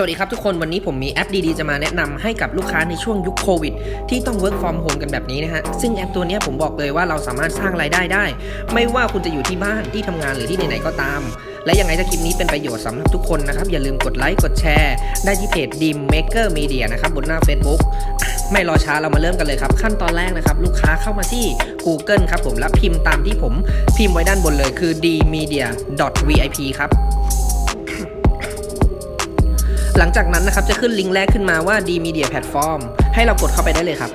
สวัสดีครับทุกคนวันนี้ผมมีแอปดีๆ จะมาแนะนำให้กับลูกค้าในช่วงยุคโควิด ที่ต้อง work from home กันแบบนี้นะฮะ ซึ่งแอปตัวนี้ผมบอกเลยว่าเราสามารถสร้างรายได้ได้ ไม่ว่าคุณจะอยู่ที่บ้านที่ทำงานหรือที่ไหนๆก็ตาม และยังไงถ้าคลิปนี้เป็นประโยชน์สำหรับทุกคนนะครับ อย่าลืมกดไลค์กดแชร์ ได้ที่เพจ Dim Maker Media นะครับบนหน้า Facebook ไม่รอช้าเรามาเริ่มกันเลยครับ ขั้นตอนแรกนะครับ ลูกค้าเข้ามาที่ Google ครับผมแล้วพิมพ์ตามที่ผมพิมพ์ไว้ด้านบนเลยคือ dmedia.vip ครับ หลังจากนั้นนะครับจะขึ้นลิงก์แรกขึ้นมาว่า D Media Platform ให้เรากดเข้าไปได้เลยครับ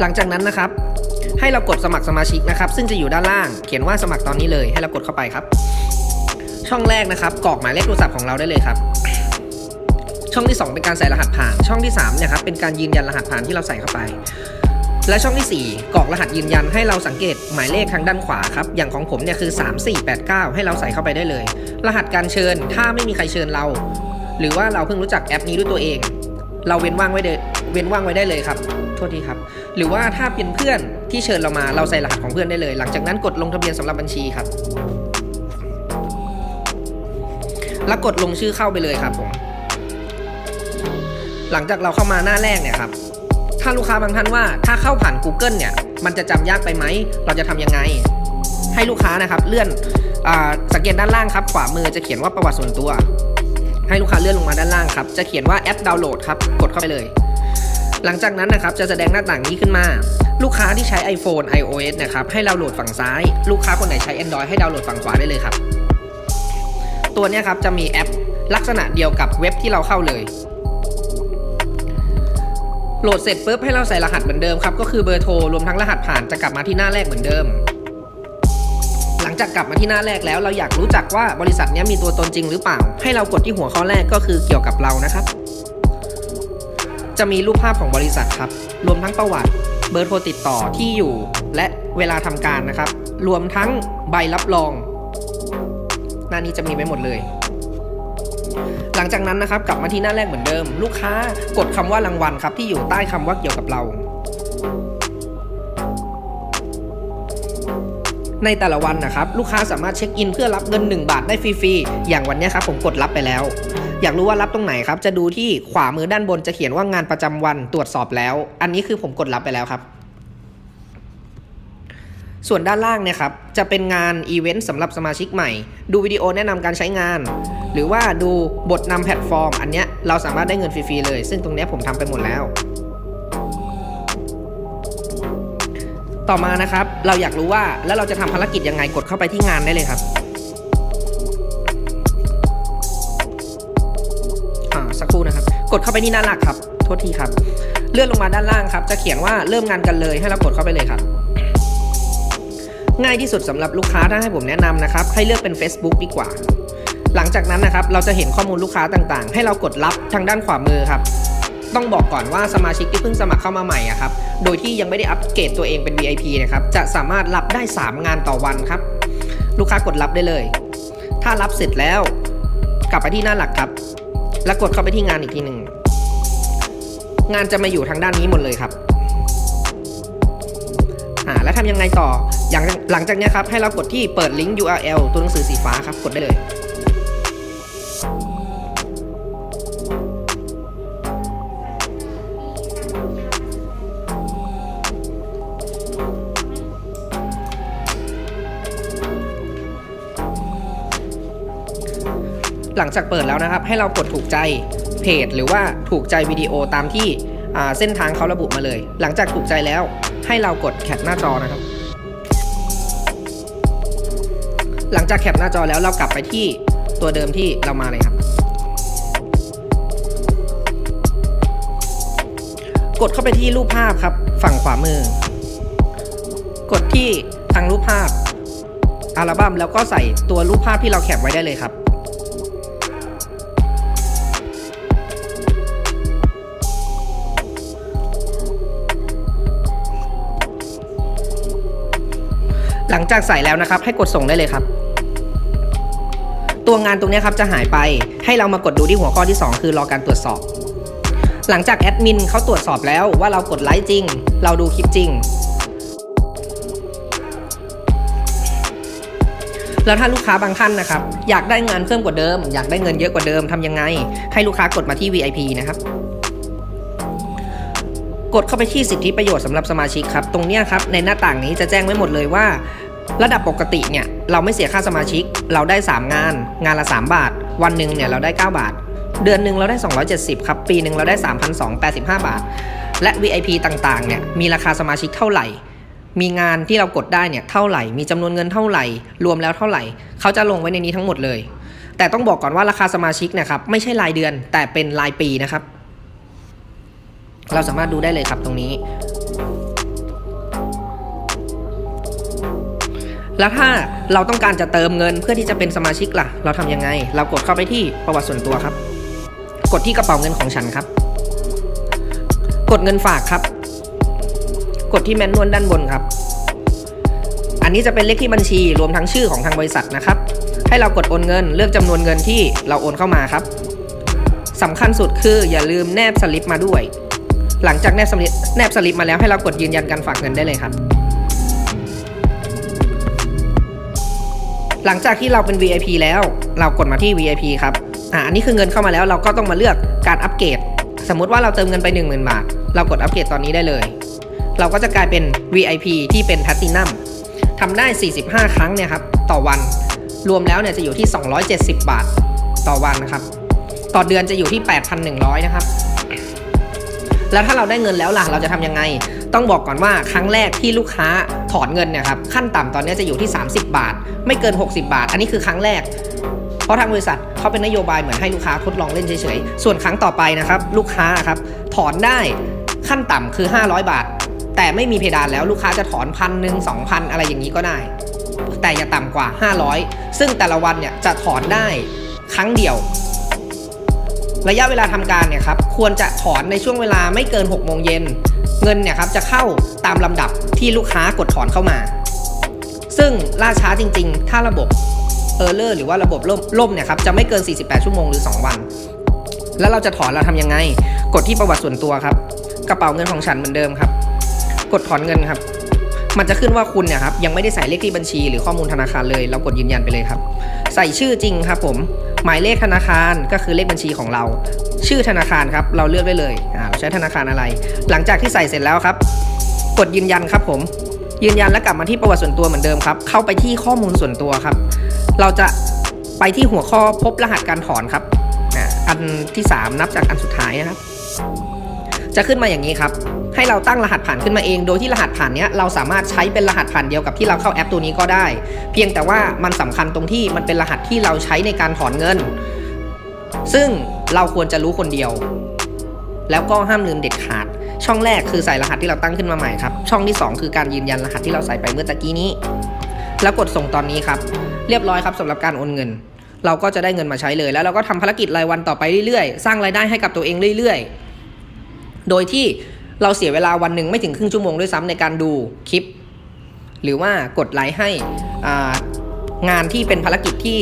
หลังจากนั้นนะครับ ให้เรากดสมัครสมาชิกนะครับ ซึ่งจะอยู่ด้านล่าง เขียนว่าสมัครตอนนี้เลย ให้เรากดเข้าไปครับ ช่องแรกนะครับกรอกหมายเลขโทรศัพท์ของเราได้เลยครับ ช่องที่ 2 เป็นการใส่รหัสผ่าน ช่องที่3เนี่ยครับเป็นการยืนยันรหัสผ่านที่เราใส่เข้าไป และช่องที่ 4กรอกรหัสยืนยันให้เราสังเกตหมายเลขทางด้านขวาครับ อย่างของผมเนี่ยคือ 3489 ให้เราใส่เข้าไปได้เลย รหัสการเชิญถ้าไม่มีใครเชิญเรา หรือว่าเราเพิ่งรู้จักแอปนี้ด้วยตัวเอง เราเว้นว่างไว้เดเว้นว่างไว้ได้เลยครับ โทษทีครับ หรือว่าถ้าเป็นเพื่อนที่เชิญเรามาเราใส่รหัสของเพื่อนได้เลย หลังจากนั้นกดลงทะเบียนสำหรับบัญชีครับ แล้วกดลงชื่อเข้าไปเลยครับผม หลังจากเราเข้ามาหน้าแรกเนี่ยครับ ถ้าลูกค้าบางท่านว่าถ้าเข้าผ่าน Google เนี่ย มันจะจำยากไปไหม เราจะทำยังไง ให้ลูกค้านะครับเลื่อนอสังเกตด้านล่างครับ ขวามือจะเขียนว่าประวัติส่วนตัว ให้ลูกค้าเลื่อนลงมาด้านล่างครับ จะเขียนว่าแอปดาวน์โหลดครับ กดเข้าไปเลย หลังจากนั้นนะครับจะแสดงหน้าต่างนี้ขึ้นมา ลูกค้าที่ใช้ iPhone iOS นะครับให้ดาวน์โหลดฝั่งซ้าย ลูกค้าคนไหนใช้ Android ให้ดาวน์โหลดฝั่งขวาได้เลยครับ ตัวเนี้ยครับจะมีแอปลักษณะเดียวกับเว็บที่เราเข้าเลย โหลดเสร็จปุ๊บให้เราใส่รหัสเหมือนเดิมครับก็คือเบอร์โทรรวมทั้งรหัสผ่านจะกลับมาที่หน้าแรกเหมือนเดิม หลังจากกลับมาที่หน้าแรกแล้ว เราอยากรู้จักว่าบริษัทนี้มีตัวตนจริงหรือเปล่า ให้เรากดที่หัวข้อแรกก็คือเกี่ยวกับเรานะครับ จะมีรูปภาพของบริษัทครับ รวมทั้งประวัติ เบอร์โทรติดต่อที่อยู่ และเวลาทำการนะครับ รวมทั้งใบรับรอง หน้านี้จะมีไว้หมดเลย หลังจากนั้นนะครับกลับมาที่หน้าแรกเหมือนเดิม ลูกค้ากดคำว่ารางวัลครับที่อยู่ใต้คำว่าเกี่ยวกับเราในแต่ละวันนะครับลูกค้าสามารถเช็คอินเพื่อรับเงิน 1 บาทได้ฟรีๆ อย่างวันนี้ครับผมกดรับไปแล้ว อยากรู้ว่ารับตรงไหนครับ จะดูที่ขวามือด้านบนจะเขียนว่างานประจำวันตรวจสอบแล้ว อันนี้คือผมกดรับไปแล้วครับ ส่วนด้านล่างเนี่ยครับจะเป็นงานอีเวนต์สำหรับสมาชิกใหม่ ดูวิดีโอแนะนำการใช้งาน หรือว่าดูบทนำแพลตฟอร์ม อันเนี้ยเราสามารถได้เงินฟรีๆเลย ซึ่งตรงเนี้ยผมทำไปหมดแล้ว ต่อมานะครับ เราอยากรู้ว่าแล้วเราจะทำภารกิจยังไงกดเข้าไปที่งานได้เลยครับอ่าสักครู่นะครับ กดเข้าไปที่หน้าหลักครับ โทษทีครับ เลื่อนลงมาด้านล่างครับ จะเขียนว่าเริ่มงานกันเลย ให้เรากดเข้าไปเลยครับ ง่ายที่สุดสำหรับลูกค้าถ้าให้ผมแนะนำนะครับ ให้เลือกเป็น Facebook ดีกว่า หลังจากนั้นนะครับเราจะเห็นข้อมูลลูกค้าต่างๆ ให้เรากดรับทางด้านขวามือครับ ต้องบอกก่อนว่าสมาชิกที่เพิ่งสมัครเข้ามาใหม่อะครับโดยที่ยังไม่ได้อัปเกรดตัวเองเป็น VIP นะครับจะสามารถรับได้ 3 งานต่อวันครับ ลูกค้ากดรับได้เลย ถ้ารับเสร็จแล้ว กลับไปที่หน้าหลักครับ แล้วกดเข้าไปที่งานอีกทีหนึ่งงานจะมาอยู่ทางด้านนี้หมดเลยครับอ่าแล้วทำยังไงต่ออย่างหลังจากนี้ครับให้เรากดที่เปิดลิงก์ URL ตัวหนังสือสีฟ้าครับกดได้เลย หลังจากเปิดแล้วนะครับ ให้เรากดถูกใจเพจ หรือว่าถูกใจวิดีโอตามที่เส้นทางเขาระบุมาเลย หลังจากถูกใจแล้วให้เรากดแคปหน้าจอนะครับ หลังจากแคปหน้าจอแล้วเรากลับไปที่ตัวเดิมที่เรามาเลยครับ กดเข้าไปที่รูปภาพครับ ฝั่งขวามือ กดที่ทางรูปภาพอัลบั้มแล้วก็ใส่ตัวรูปภาพที่เราแคปไว้ได้เลยครับ หลังจากใส่แล้วนะครับ ให้กดส่งได้เลยครับ ตัวงานตรงนี้ครับจะหายไปให้เรามากดดูที่หัวข้อที่ 2 คือรอการตรวจสอบ หลังจากแอดมินเขาตรวจสอบแล้วว่าเรากดไลค์จริง เราดูคลิปจริง แล้วถ้าลูกค้าบางท่านนะครับ อยากได้งานเพิ่มกว่าเดิม อยากได้เงินเยอะกว่าเดิมทำยังไง ให้ลูกค้ากดมาที่ VIP นะครับกดเข้าไปที่สิทธิประโยชน์สำหรับสมาชิกครับ ตรงนี้ครับ ในหน้าต่างนี้จะแจ้งไว้หมดเลยว่า ระดับปกติเนี่ยเราไม่เสียค่าสมาชิก เราได้ 3 งาน งานละ 3 บาท วันหนึ่งเนี่ยเราได้ 9 บาท เดือนหนึ่งเราได้ 270 ครับ ปีหนึ่งเราได้ 3,285 บาท และ VIP ต่างๆ เนี่ยมีราคาสมาชิกเท่าไหร่ มีงานที่เรากดได้เนี่ยเท่าไหร่ มีจำนวนเงินเท่าไหร่ รวมแล้วเท่าไหร่ เขาจะลงไว้ในนี้ทั้งหมดเลย แต่ต้องบอกก่อนว่าราคาสมาชิกนะครับไม่ใช่รายเดือนแต่เป็นรายปีนะครับ เราสามารถดูได้เลยครับตรงนี้ แล้วถ้าเราต้องการจะเติมเงินเพื่อที่จะเป็นสมาชิกล่ะ เราทำยังไง เรากดเข้าไปที่ประวัติส่วนตัวครับ กดที่กระเป๋าเงินของฉันครับ กดเงินฝากครับ กดที่แมนนวลด้านบนครับ อันนี้จะเป็นเลขที่บัญชีรวมทั้งชื่อของทางบริษัทนะครับ ให้เรากดโอนเงินเลือกจำนวนเงินที่เราโอนเข้ามาครับสำคัญสุดคืออย่าลืมแนบสลิปมาด้วย หลังจากแนบสลิปแนบสลิปมาแล้วให้เรากดยืนยันการฝากเงินได้เลยครับ หลังจากที่เราเป็น VIP แล้ว เรากดมาที่ VIP ครับอ่าอันนี้คือเงินเข้ามาแล้วเราก็ต้องมาเลือกการอัปเกรดสมมุติว่าเราเติมเงินไป 10,000 บาท เรากดอัปเกรดตอนนี้ได้เลย เราก็จะกลายเป็น VIP ที่เป็น Platinum ทำได้ 45 ครั้งเนี่ยครับต่อวันรวมแล้วเนี่ยจะอยู่ที่ 270 บาทต่อวันนะครับ ต่อเดือนจะอยู่ที่ 8,100 นะครับ แล้วถ้าเราได้เงินแล้วล่ะ เราจะทำยังไง ต้องบอกก่อนว่าครั้งแรกที่ลูกค้าถอนเงินเนี่ยครับขั้นต่ำตอนนี้จะอยู่ที่ 30 บาท ไม่เกิน 60 บาท อันนี้คือครั้งแรก เพราะทางบริษัทเขาเป็นนโยบายเหมือนให้ลูกค้าทดลองเล่นเฉยๆส่วนครั้งต่อไปนะครับลูกค้าครับถอนได้ขั้นต่ำคือ 500 บาท แต่ไม่มีเพดานแล้วลูกค้าจะถอนพันหนึ่งสองพันอะไรอย่างนี้ก็ได้ แต่อย่าต่ำกว่า 500 ซึ่งแต่ละวันเนี่ยจะถอนได้ครั้งเดียวระยะเวลาทำการเนี่ยครับควรจะถอนในช่วงเวลาไม่เกิน6โมงเย็น เงินเนี่ยครับจะเข้าตามลำดับที่ลูกค้ากดถอนเข้ามา ซึ่งล่าช้าจริง ๆ ถ้าระบบเออร์เลอร์หรือว่าระบบล่มล่มเนี่ยครับจะไม่เกิน 48 ชั่วโมงหรือ 2 วัน แล้วเราจะถอนเราทำยังไง กดที่ประวัติส่วนตัวครับ กระเป๋าเงินของฉันเหมือนเดิมครับ กดถอนเงินครับ มันจะขึ้นว่าคุณเนี่ยครับยังไม่ได้ใส่เลขที่บัญชี หรือข้อมูลธนาคารเลย เรากดยืนยันไปเลยครับ ใส่ชื่อจริงครับผม หมายเลขธนาคารก็คือเลขบัญชีของเรา ชื่อธนาคารครับ เราเลือกได้เลยอ่าเราใช้ธนาคารอะไร หลังจากที่ใส่เสร็จแล้วครับ กดยืนยันครับผม ยืนยันแล้วกลับมาที่ประวัติส่วนตัวเหมือนเดิมครับ เข้าไปที่ข้อมูลส่วนตัวครับ เราจะไปที่หัวข้อพบรหัสการถอนครับอ่าอันที่ 3 นับจากอันสุดท้ายนะครับ จะขึ้นมาอย่างนี้ครับ ให้เราตั้งรหัสผ่านขึ้นมาเอง โดยที่รหัสผ่านเนี้ยเราสามารถใช้เป็นรหัสผ่านเดียวกับที่เราเข้าแอปตัวนี้ก็ได้ เพียงแต่ว่ามันสำคัญตรงที่มันเป็นรหัสที่เราใช้ในการถอนเงิน ซึ่งเราควรจะรู้คนเดียว แล้วก็ห้ามลืมเด็ดขาด ช่องแรกคือใส่รหัสที่เราตั้งขึ้นมาใหม่ครับ ช่องที่ 2 คือการยืนยันรหัสที่เราใส่ไปเมื่อตะกี้นี้ แล้วกดส่งตอนนี้ครับ เรียบร้อยครับสำหรับการโอนเงินเราก็จะได้เงินมาใช้เลย แล้วเราก็ทำภารกิจรายวันต่อไปเรื่อยๆ สร้างรายได้ให้กับตัวเองเรื่อยๆ โดยที่เราเสียเวลาวันหนึ่งไม่ถึงครึ่งชั่วโมงด้วยซ้ำในการดูคลิป หรือว่ากดไลค์ให้งานที่เป็นภารกิจที่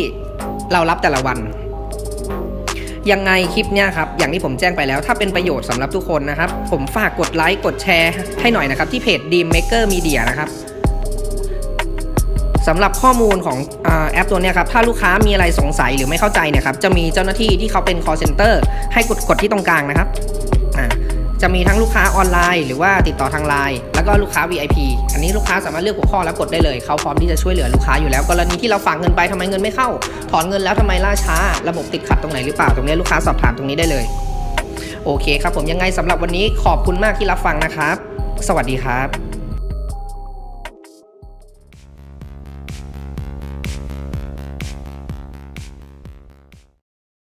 เรารับแต่ละวัน ยังไงคลิปเนี้ยครับ อย่างที่ผมแจ้งไปแล้ว ถ้าเป็นประโยชน์สำหรับทุกคนนะครับ ผมฝากกดไลค์กดแชร์ให้หน่อยนะครับ ที่เพจ Dream Maker Media นะครับสำหรับข้อมูลของอแอปตัวนี้ครับ ถ้าลูกค้ามีอะไรสงสัยหรือไม่เข้าใจเนี่ยครับ จะมีเจ้าหน้าที่ที่เขาเป็น call center ให้กดกดที่ตรงกลางนะครับอ่า จะมีทั้งลูกค้าออนไลน์ หรือว่าติดต่อทางไลน์แล้วก็ลูกค้า VIP อันนี้ลูกค้าสามารถเลือกหัวข้อแล้วกดได้เลย เขาพร้อมที่จะช่วยเหลือลูกค้าอยู่แล้ว กรณีที่เราฝากเงินไปทำไมเงินไม่เข้า ถอนเงินแล้วทำไมล่าช้า ระบบติดขัดตรงไหนหรือเปล่า ตรงนี้ลูกค้าสอบถามตรงนี้ได้เลย โอเคครับผมยังไงสำหรับวันนี้ขอบคุณมากที่รับฟังนะครับ สวัสดีครับ